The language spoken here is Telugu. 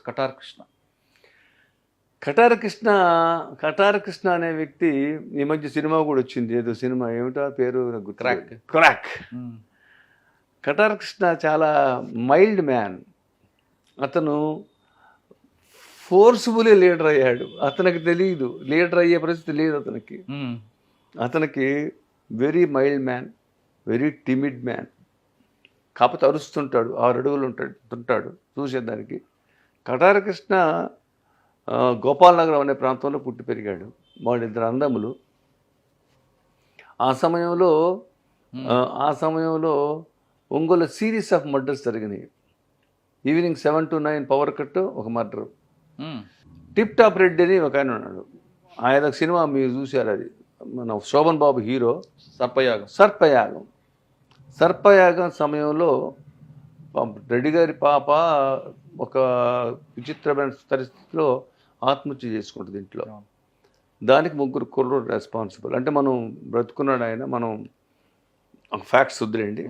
తెలుసు కటార్ కృష్ణ కటార కృష్ణ కటార కృష్ణ అనే వ్యక్తి ఈ మధ్య సినిమా కూడా వచ్చింది. ఏదో సినిమా ఏమిటో పేరు. క్రాక్. ఉమ్, కటార కృష్ణ చాలా మైల్డ్ మ్యాన్. అతను ఫోర్స్ఫుల్లీ లీడర్ అయ్యాడు. అతనికి తెలియదు లీడర్ అయ్యే పరిస్థితి లేదు అతనికి. అతనికి very mild man very timid man. కాకపోతే అరుస్తుంటాడు ఆరు అడుగులు ఉంటాడు ఉంటాడు. చూసేదానికి. కటార కృష్ణ ఆ, గోపాలనగరం అనే ప్రాంతంలో పుట్టి పెరిగాడు. వాళ్ళిద్దరు అందములు ఆ సమయంలో ఆ, సమయంలో ఒంగోలు సిరీస్ ఆఫ్ మర్డర్స్ జరిగినాయి. Evening seven to nine power cut ఒక మర్డర్ టిప్ టాప్ రెడ్డి అని ఒక ఆయన ఉన్నాడు. ఆయన సినిమా మీరు చూశారు అది. మన శోభన్ బాబు హీరో. సర్పయాగం. సర్పయాగం. సర్పయాగం సమయంలో రెడ్డి గారి పాప ఒక విచిత్రమైన పరిస్థితిలో ఆత్మహత్య చేసుకుంటుంది ఇంట్లో. దానికి ముగ్గురు కుర్రోడు రెస్పాన్సిబుల్ అంటే మనం బ్రతుకున్నాడు ఆయన మనం ఫ్యాక్ట్స్ వద్దులేండి